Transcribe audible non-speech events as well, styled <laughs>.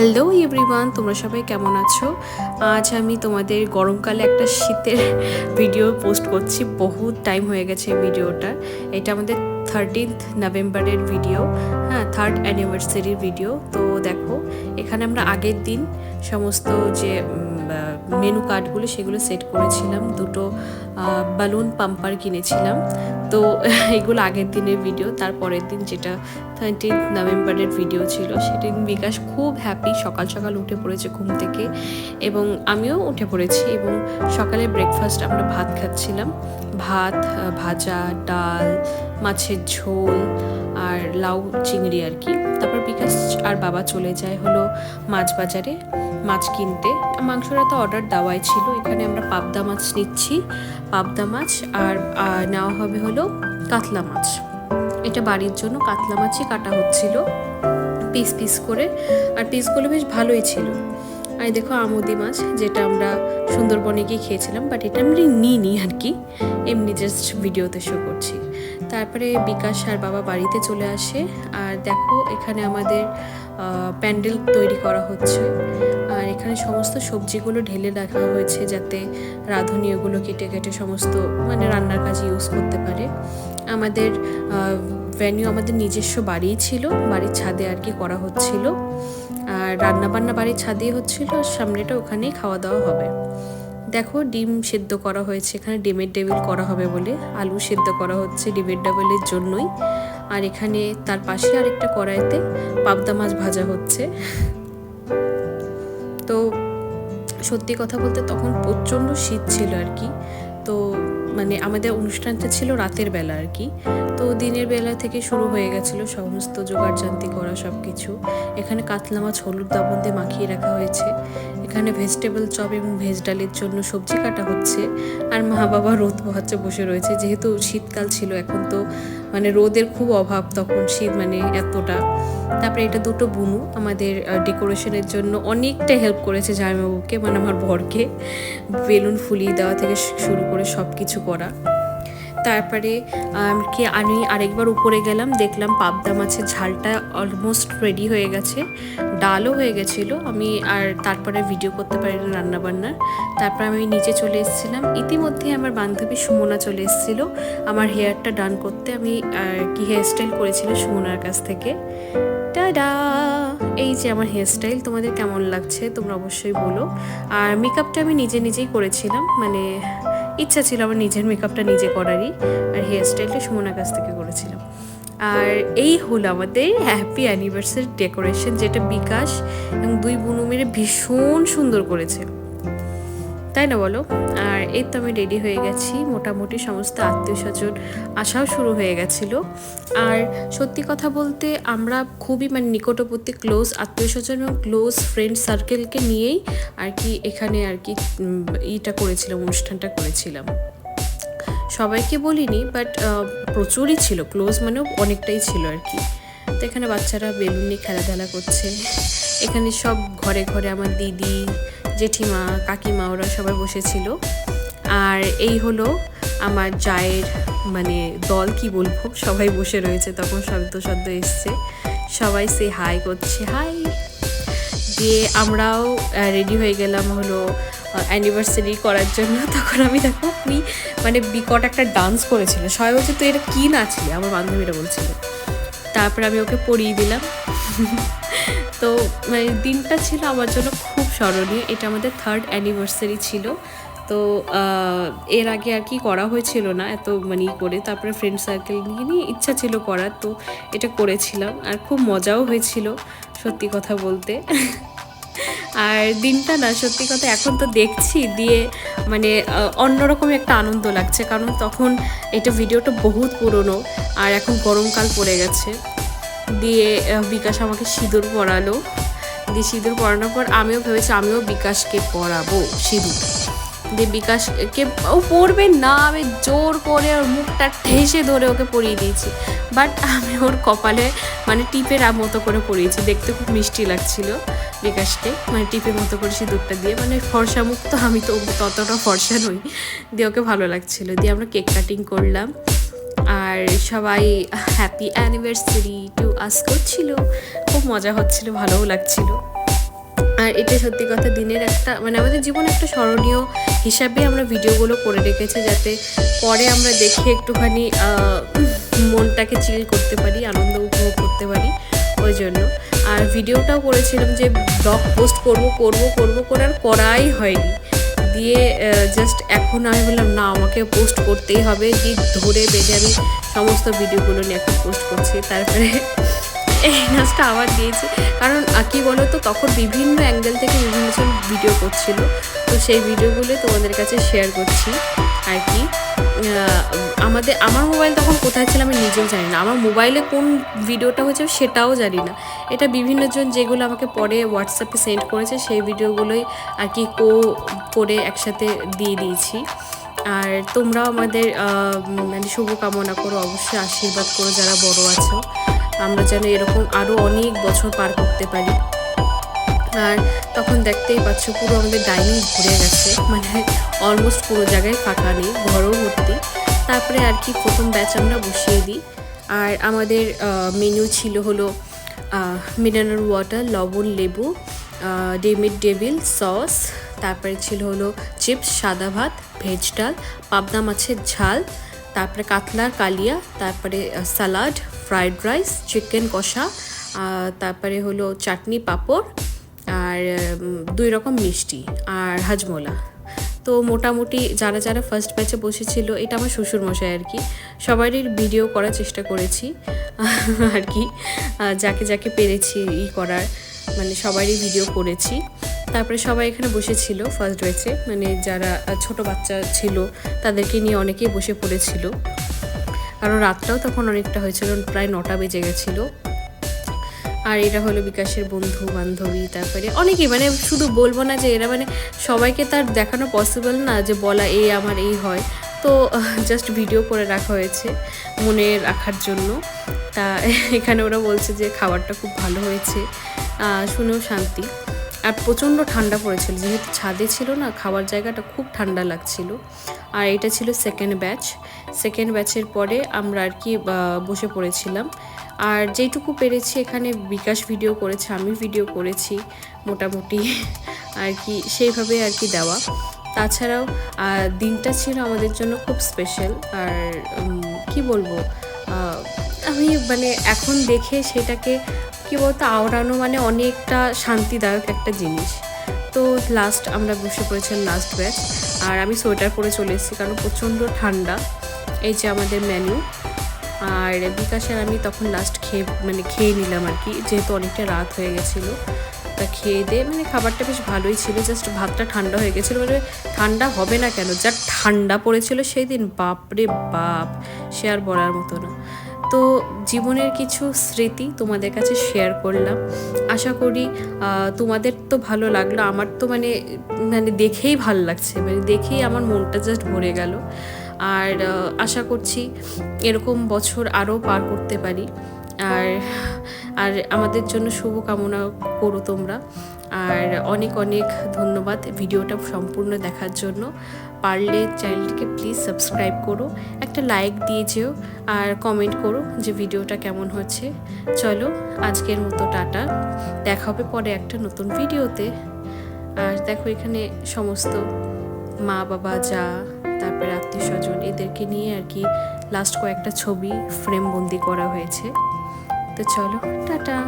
Hello everyone, তোমরা সবাই কেমন আছো? আজ আমি তোমাদের গরমকালে একটা শীতের ভিডিও পোস্ট করছি। বহুত টাইম হয়ে গেছে ভিডিওটা। এটা আমাদের থার্টিন্থ নভেম্বরের ভিডিও। হ্যাঁ থার্ড অ্যানিভার্সারির ভিডিও। তো দেখো, এখানে আমরা আগের দিন সমস্ত যে মেনু কার্ডগুলো সেগুলো সেট করেছিলাম। দুটো বালুন পাম্পার কিনেছিলাম। তো <laughs> এগুলো আগের দিনের ভিডিও তারপরের দিন যেটা থার্টিন নভেম্বরের ভিডিও ছিল, সেদিন বিকাশ খুব হ্যাপি সকাল সকাল উঠে পড়েছে ঘুম থেকে এবং আমিও উঠে পড়েছি এবং সকালে ব্রেকফাস্ট আমরা ভাত খাচ্ছিলাম। ভাত ভাজা, ডাল, মাছের ঝোল আর লাউ চিংড়ি আর কি। তারপর বিকাশ আর বাবা চলে যায় হলো মাছ বাজারে। মাছ কিনতে। মাংসটা তো অর্ডার দেওয়াই ছিল। এখানে আমরা পাবদা মাছ নিচ্ছি। পাবদা মাছ আর নেওয়া হবে হলো কাতলা মাছ। এটা বাড়ির জন্য কাতলা মাছই কাটা হচ্ছিল। পিস পিস করে। আর পিসগুলো বেশ ভালোই ছিল। আর দেখো আমুদি মাছ, যেটা আমরা সুন্দরবনে গিয়ে খেয়েছিলাম বাট এটা আমরা নিইনি আর কি। এমনি জাস্ট ভিডিওতে শো করছি। তারপরে বিকাশ আর বাবা বাড়িতে চলে আসে, আর দেখো এখানে আমাদের প্যান্ডেল তৈরি করা হচ্ছে। আর এখানে সমস্ত সবজিগুলো ঢেলে রাখা হয়েছে যাতে রাঁধুনি ওগুলো কেটে কেটে সমস্ত মানে রান্নার কাজে ইউজ করতে পারে। আমাদের ভেন্যু আমাদের নিজস্ব বাড়িই ছিল, বাড়ির ছাদে আর কি করা হচ্ছিল। আর রান্না বান্না বাড়ির ছাদেই হচ্ছিল, আর সামনেটা ওখানেই খাওয়া দাওয়া হবে। দেখো, ডিম সেদ্ধ করা হয়েছে, এখানে ডিমের ডেবিল করা হবে বলে। আলু সেদ্ধ করা হচ্ছে ডিমের ডেবিলের জন্যই। আর এখানে তার পাশে আরেকটা কড়াইতে পাবদা মাছ ভাজা হচ্ছে। তো সত্যি কথা বলতে তখন প্রচণ্ড শীত ছিল আর কি। তো মানে আমাদের অনুষ্ঠানটা ছিল রাতের বেলা আর কি। তো দিনের বেলা থেকে শুরু হয়ে গেছিল সমস্ত জোগাড় জান্তি করা সব কিছু এখানে কাতলা মাছ, হলুদ দাবন দিয়ে মাখিয়ে রাখা হয়েছে। এখানে ভেজিটেবল চপ এবং ভেজ ডালের জন্য সবজি কাটা হচ্ছে। আর মা বাবা রোদ পোহাচ্ছে বসে রয়েছে। যেহেতু শীতকাল ছিল, এখন তো মানে রোদের খুব অভাব তখন শীত মানে এতটা। তারপরে এটা দুটো বুনু আমাদের ডেকোরেশনের জন্য অনেকটা হেল্প করেছে জামাইবাবুকে মানে আমার বরকে। বেলুন ফুলিয়ে দেওয়া থেকে শুরু করে সব কিছু করা। তারপরে কি আমি আরেকবার উপরে গেলাম, দেখলাম পাবদা মাছের ঝালটা অলমোস্ট রেডি হয়ে গেছে, ডালও হয়ে গেছিল। আমি আর তারপরে ভিডিও করতে পারি পারিনি রান্নাবান্নার। তারপর আমি নিচে চলে এসেছিলাম। ইতিমধ্যে আমার বান্ধবী সুমনা চলে এসেছিল আমার হেয়ারটা ডান করতে। আমি কি হেয়ার স্টাইল করেছিলাম সুমনার কাছ থেকে। টাডা! এই যে আমার হেয়ারস্টাইল তোমাদের কেমন লাগছে তোমরা অবশ্যই বলো। আর মেকআপটা আমি নিজে নিজেই করেছিলাম মানে ইচ্ছা ছিল আমার নিজের মেকআপটা নিজে করারই, আর হেয়ার স্টাইলটা সুমনার কাছ থেকে করেছিলাম আর এই হলো আমাদের হ্যাপি অ্যানিভার্সারি ডেকোরেশন যেটা বিকাশ এবং দুই বুনু মেরে ভীষণ সুন্দর করেছে। তাই না বলো? আর এই তো আমি রেডি হয়ে গেছি। মোটামুটি সমস্ত আত্মীয় স্বজন আসাও শুরু হয়ে গেছিল। আর সত্যি কথা বলতে আমরা খুবই মানে নিকটবর্তী ক্লোজ আত্মীয় স্বজন এবং ক্লোজ ফ্রেন্ড সার্কেলকে নিয়েই আর কি এখানে আর কি ইটা করেছিলাম, অনুষ্ঠানটা করেছিলাম। সবাইকে বলিনি বাট প্রচুরই ছিল। ক্লোজ মানেও অনেকটাই ছিল আর কি। তো এখানে বাচ্চারা বেলুন নিয়ে খেলাধুলা করছে। এখানে সব ঘরে ঘরে আমার দিদি জেঠিমা, কাকিমা ওরা সবাই বসেছিল। আর এই হলো আমার জায়ের মানে দল, কি বলব, সবাই বসে রয়েছে, তখন শব্দ শব্দ এসছে। সবাই সে হাই করছে হাই দিয়ে আমরাও রেডি হয়ে গেলাম হলো অ্যানিভার্সারি করার জন্য। <laughs> তখন আমি দেখো আপনি মানে বিকট একটা ডান্স করেছিল। সবাই বলছে, তুই এটা কী নাচলি? আমার বান্ধবীরা বলছিল। তারপর আমি ওকে পড়িয়ে দিলাম। <laughs> তো মানে দিনটা ছিল আমার জন্য খুব স্মরণীয়। এটা আমাদের থার্ড অ্যানিভার্সারি ছিল। তো এর আগে আর কি করা হয়েছিল না এত মানে করে। তারপরে ফ্রেন্ড সার্কেল নিয়ে নিয়ে ইচ্ছা ছিল করার, তো এটা করেছিলাম। আর খুব মজাও হয়েছিল, সত্যি কথা বলতে। আর দিনটা না, সত্যি কথা এখন তো দেখছি দিয়ে মানে অন্যরকম একটা আনন্দ লাগছে। কারণ তখন এটা ভিডিওটা বহুত পুরনো, আর এখন গরমকাল পড়ে গেছে। দিয়ে বিকাশ আমাকে সিঁদুর পরালো। দিয়ে সিঁদুর পরানোর পর আমিও ভেবেছি, আমিও বিকাশকে পরাবো সিঁদুর। দিয়ে বিকাশকে, ও পড়বে না, আমি জোর করে ওর মুখটা ঠেসে ধরে ওকে পরিয়ে দিয়েছি। বাট আমি ওর কপালে মানে টিপের মতো করে পরিয়েছি। দেখতে খুব মিষ্টি লাগছিল বিকাশকে মানে টিপের মতো করে সিঁদুরটা দিয়ে। মানে ফর্সা মুখ তো আমি তো ততটা ফর্সা নই। দিয়ে ওকে ভালো লাগছিল। দিয়ে আমরা কেক কাটিং করলাম। আর সবাই হ্যাপি অ্যানিভার্সারি টু আস করছিল। খুব মজা হচ্ছিল, ভালোও লাগছিল। আর এটা সত্যি কথা, দিনের একটা মানে আমাদের জীবনে একটা স্মরণীয় হিসাবে আমরা ভিডিওগুলো করে রেখেছি যাতে পরে আমরা দেখে একটুখানি মনটাকে চিল করতে পারি, আনন্দ উপভোগ করতে পারি ওই জন্য। আর ভিডিওটাও করেছিলাম যে ব্লগ পোস্ট করব করব করব করে আর করাই হয়নি। দিয়ে জাস্ট এখন আমি বললাম, না, আমাকে পোস্ট করতেই হবে। যে ধরে বেঁধে আমি সমস্ত ভিডিওগুলো নিয়ে এখন পোস্ট করছি। তারপরে <laughs> এই নাচটা আবার দিয়েছি। কারণ কী বলো তো তখন বিভিন্ন অ্যাঙ্গেল থেকে বিভিন্ন জন ভিডিও করছিল। তো সেই ভিডিওগুলো তোমাদের কাছে শেয়ার করছি। আর কি আমাদের, আমার মোবাইল তখন কোথায় ছিল আমি নিজেও জানি না। আমার মোবাইলে কোন ভিডিওটা হয়েছে সেটাও জানি না। এটা বিভিন্ন জন যেগুলো আমাকে পরে হোয়াটসঅ্যাপে সেন্ড করেছে, সেই ভিডিওগুলোই আর কি কো, করে একসাথে দিয়ে দিয়েছি। আর তোমরাও আমাদের মানে শুভকামনা করো, অবশ্যই আশীর্বাদ করো যারা বড় আছো। আমরা যেন এরকম আরও অনেক বছর পার করতে পারি। আর তখন দেখতেই পাচ্ছ পুরো আমাদের ডাইনিং ঘুরে গেছে। মানে অলমোস্ট পুরো জায়গায় ফাঁকা নেই, ঘরও ভর্তি। তারপরে আর কি প্রথম ব্যাচ আমরা বসিয়ে দিই। আর আমাদের মেনু ছিল হলো মিনারেল ওয়াটার লবণ, লেবু ডেমিড ডেভিল সস তারপরে ছিল হলো চিপস সাদা ভাত ভেজ ডাল, পাবদা মাছের ঝাল, তারপরে কাতলার কালিয়া, তারপরে সালাড ফ্রাইড রাইস চিকেন কষা তারপরে হলো চাটনি পাঁপড় আর দুই রকম মিষ্টি আর হাজমোলা। তো মোটামুটি যারা যারা ফার্স্ট ব্যাচে বসেছিল, এটা আমার শ্বশুর মশাই আর কি, সবারই ভিডিও করার চেষ্টা করেছি, <laughs> আর কি যাকে যাকে পেরেছি ই করার মানে সবারই ভিডিও করেছি। তারপরে সবাই এখানে বসেছিল ফার্স্ট ব্যাচে মানে যারা ছোট বাচ্চা ছিল, তাদেরকে নিয়ে অনেকেই বসে পড়েছিল। কারণ রাতটাও তখন অনেকটা হয়েছিল, প্রায় নটা বেজে গেছিল। আর এরা হলো বিকাশের বন্ধু, বান্ধবী, তারপরে অনেকেই মানে শুধু বলব না যে এরা মানে সবাইকে তার দেখানো পসিবল না যে বলা এই আমার এই হয়। তো জাস্ট ভিডিও করে রাখা হয়েছে মনে রাখার জন্য। তা, এখানে ওরা বলছে যে খাবারটা খুব ভালো হয়েছে। শুনেও শান্তি। আর প্রচণ্ড ঠান্ডা পড়েছিল, যেহেতু ছাদে ছিল না খাবার জায়গাটা খুব ঠান্ডা লাগছিল। আর এটা ছিল সেকেন্ড ব্যাচ সেকেন্ড ব্যাচের পরে আমরা আর কি বসে পড়েছিলাম। আর যেটুকু পেরেছি এখানে বিকাশ ভিডিও করেছে আমি ভিডিও করেছি মোটামুটি আর কি, সেইভাবে আর কি দেওয়া। তাছাড়াও দিনটা ছিল আমাদের জন্য খুব স্পেশাল আর কি বলব আমি মানে এখন দেখে সেটাকে কি বলতো, আওড়ানো মানে অনেকটা শান্তিদায়ক একটা জিনিস। তো লাস্ট আমরা বসে পড়েছিলাম লাস্ট ব্যাচ আর আমি সোয়েটার পরে চলে এসেছি কারণ প্রচণ্ড ঠান্ডা। এই যে আমাদের মেনু আর বিকাশের আমি তখন লাস্ট খেয়ে মানে খেয়ে নিলাম আর কি। যেহেতু অনেকটা রাত হয়ে গেছিল, তা খেয়ে দিয়ে মানে খাবারটা বেশ ভালোই ছিল জাস্ট ভাতটা ঠান্ডা হয়ে গেছিল মানে ঠান্ডা হবে না কেন, যা ঠান্ডা পড়েছিল সেই দিন, বাপরে বাপ, সে আর বলার মতো না। তো জীবনের কিছু স্মৃতি তোমাদের কাছে শেয়ার করলাম। আশা করি তোমাদের তো ভালো লাগল, আমার তো মানে মানে দেখেই ভালো লাগছে মানে দেখেই আমার মনটা জাস্ট ভরে গেল। আর আশা করছি এরকম বছর আরও পার করতে পারি। আর আর আমাদের জন্য শুভকামনা করো তোমরা। আর অনেক অনেক ধন্যবাদ ভিডিওটা সম্পূর্ণ দেখার জন্য। পারলে চ্যানেলটিকে প্লিজ সাবস্ক্রাইব করো, একটা লাইক দিয়ে যেও আর কমেন্ট করো যে ভিডিওটা কেমন হচ্ছে। চলো, আজকের মতো টাটা। দেখা হবে পরে একটা নতুন ভিডিওতে। আর দেখো এখানে সমস্ত মা বাবা যা তারপরে আত্মীয় স্বজন এদেরকে নিয়ে আর কি লাস্ট কয়েকটা ছবি ফ্রেম বন্দি করা হয়েছে। তো চলো, টাটা!